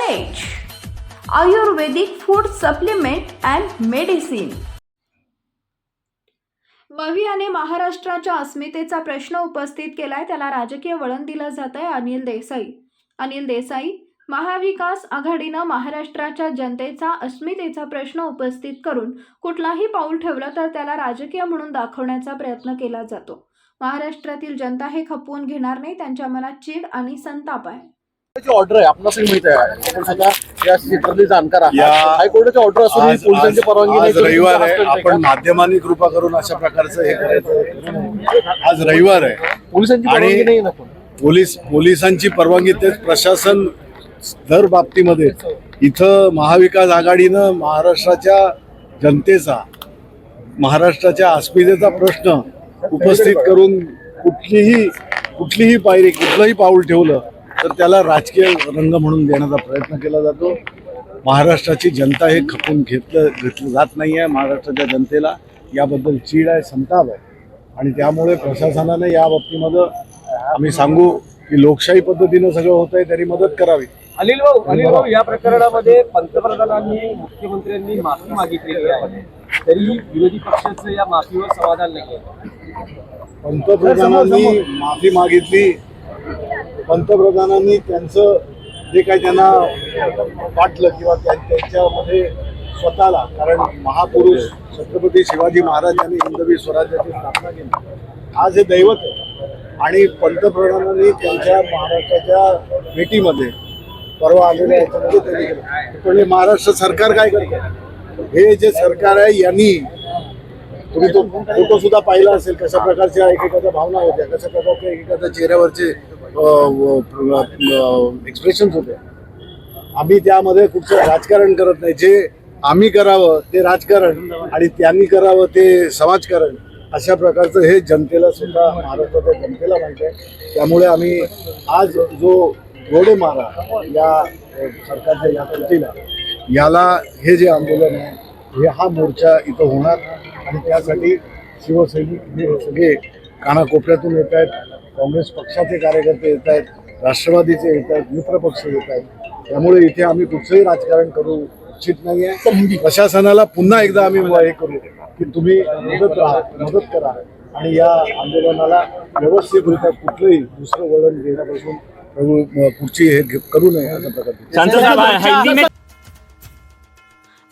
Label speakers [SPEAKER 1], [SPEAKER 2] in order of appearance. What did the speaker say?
[SPEAKER 1] Ayurvedic food supplement and medicine मवियाने महाराष्ट्राच्या अस्मितेचा प्रश्न उपस्थित केलाय. त्याला राजकीय वळण दिलं जात आहे अनिल देसाई. अनिल देसाई महाविकास आघाडीनं महाराष्ट्राच्या जनतेचा अस्मितेचा प्रश्न उपस्थित करून कुठलाही पाऊल ठेवलं तर त्याला राजकीय म्हणून दाखवण्याचा प्रयत्न केला जातो. महाराष्ट्रातील जनता हे खपवून घेणार नाही. त्यांच्या मनात चीड आणि संताप आहे.
[SPEAKER 2] ची ऑर्डर आहे. आपल्याला माहीत आहे. आपण सगळ्या या क्षेत्रातले जाणकार आहात.
[SPEAKER 3] या-
[SPEAKER 2] हायकोर्टाची ऑर्डर असून
[SPEAKER 3] आज
[SPEAKER 2] पोलिसांची
[SPEAKER 3] आज-
[SPEAKER 2] परवानगी नाही
[SPEAKER 3] आज
[SPEAKER 2] तुम्ही
[SPEAKER 3] रविवार आहे. आपण? माध्यमांनी कृपा करून अशा प्रकारचं हे करायचं आज रविवार आहे.
[SPEAKER 2] पोलिसांची
[SPEAKER 3] आणि-
[SPEAKER 2] परवानगी नाही ना पण
[SPEAKER 3] पोलीस पोलिसांची परवानगी तेच प्रशासन दर बाबतीमध्ये. इथं महाविकास आघाडीनं महाराष्ट्राच्या जनतेचा महाराष्ट्राच्या अस्मितेचा प्रश्न उपस्थित करून कुठलीही कुठलीही पायरी कुठलंही पाऊल ठेवलं तर त्याला राजकीय रंग म्हणून देण्याचा प्रयत्न केला जातो. महाराष्ट्राची जनता हे खपून घेतलं घेतलं जात नाही आहे महाराष्ट्राच्या जनतेला याबद्दल चीड आहे संताप आहे. आणि त्यामुळे प्रशासनाने या बाबतीमध्ये आम्ही सांगू की लोकशाही पद्धतीनं सगळं होत आहे तरी मदत करावी.
[SPEAKER 4] अनिल भाऊ अनिल भाऊ या प्रकरणामध्ये पंतप्रधानांनी मुख्यमंत्र्यांनी माफी मागितलेली आहे. तरी विरोधी पक्षाचं या माफीवर समाधान नाही
[SPEAKER 3] पंतप्रधानांनी माफी मागितली. पंतप्रधानांनी त्यांचं जे काही त्यांना वाटलं किंवा त्या- त्यांच्यामध्ये स्वतःला कारण महापुरुष छत्रपती शिवाजी महाराज यांनी हिंदवी स्वराज्याची स्थापना केली. आज हे दैवत आहे. आणि पंतप्रधानांनी त्यांच्या महाराष्ट्राच्या भेटीमध्ये परवा आलेल्या याच्यामध्ये त्यांनी केलं. पण हे महाराष्ट्र सरकार काय करतं? हे जे सरकार आहे यांनी तुम्ही तो फोटो सुद्धा पाहिला असेल कशा प्रकारच्या एकेकाच्या भावना होत्या कशा प्रकारच्या एकेकाच्या चेहऱ्यावरचे एक्सप्रेशन होते. आम्ही त्यामध्ये कुठचं राजकारण करत नाही. जे आम्ही करावं ते राजकारण आणि त्यांनी करावं ते समाजकारण. अशा प्रकारचं हे जनतेला सुद्धा महाराष्ट्राच्या जनतेला माहिती आहे. त्यामुळे आम्ही आज जो गोडे मारा या सरकारच्या या कृतीला याला हे जे आंदोलन आहे हे हा मोर्चा इथं होणार आणि त्यासाठी शिवसैनिक हे सगळे कानाकोपऱ्यातून येत आहेत काँग्रेस पक्षाचे कार्यकर्ते येत आहेत राष्ट्रवादीचे येत आहेत मित्रपक्ष येत आहेत. त्यामुळे इथे आम्ही कुठचंही राजकारण करू इच्छित नाही आहे. प्रशासनाला पुन्हा एकदा आम्ही हे करू की तुम्ही मदत राहा मदत करा. आणि या आंदोलनाला व्यवस्थितरित्या कुठलंही दुसरं वळण घेण्यापासून प्रभू- पुढची हे करू नये. अशा प्रकारची